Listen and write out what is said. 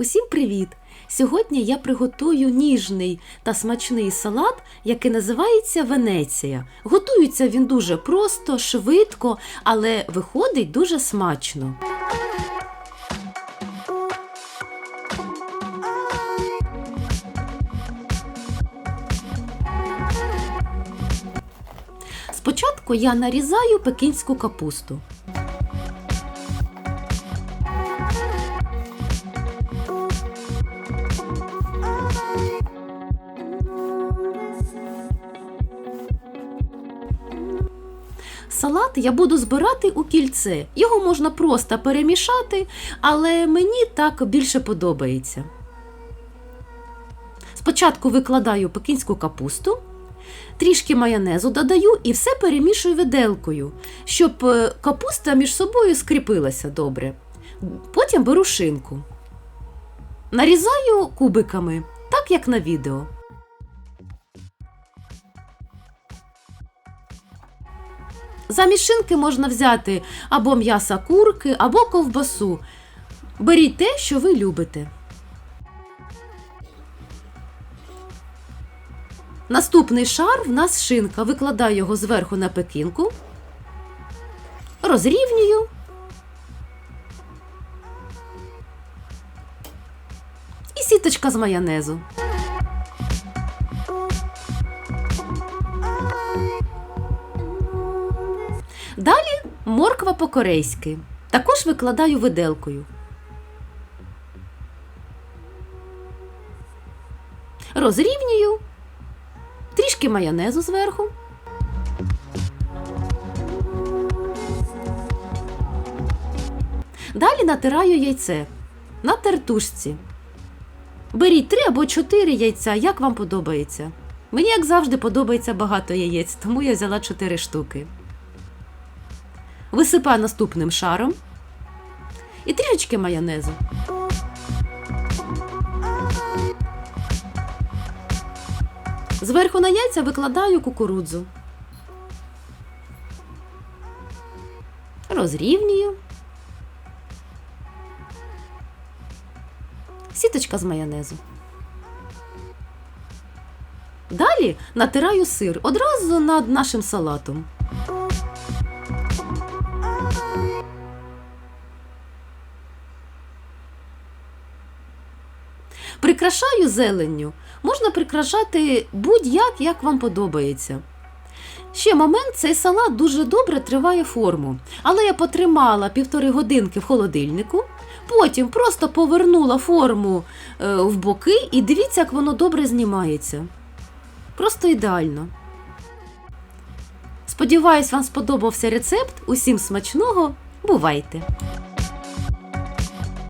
Усім привіт! Сьогодні я приготую ніжний та смачний салат, який називається Венеція. Готується він дуже просто, швидко, але виходить дуже смачно. Спочатку я нарізаю пекінську капусту. Салат я буду збирати у кільце. Його можна просто перемішати, але мені так більше подобається. Спочатку викладаю пекінську капусту, трішки майонезу додаю і все перемішую виделкою, щоб е, капуста між собою скріпилася добре. Потім беру шинку. Нарізаю кубиками, так як на відео. Замість шинки можна взяти або м'яса курки, або ковбасу. Беріть те, що ви любите. Наступний шар в нас шинка. Викладаю його зверху на пекінку, розрівнюю. І сіточка з майонезу. Далі морква по-корейськи. Також викладаю виделкою. Розрівнюю, трішки майонезу зверху. Далі натираю яйце на тертушці. Беріть три або чотири яйця, як вам подобається. Мені, як завжди, подобається багато яєць, тому я взяла чотири штуки. Висипаю наступним шаром і трішечки майонезу. Зверху на яйця викладаю кукурудзу. Розрівнюю. Сіточка з майонезу. Далі натираю сир одразу над нашим салатом. Прикрашаю зеленню. Можна прикрашати будь-як, як вам подобається. Ще момент, цей салат дуже добре триває форму, але я потримала півтори годинки в холодильнику, потім просто повернула форму е, в боки і дивіться, як воно добре знімається. Просто ідеально. Сподіваюсь, вам сподобався рецепт. Усім смачного. Бувайте!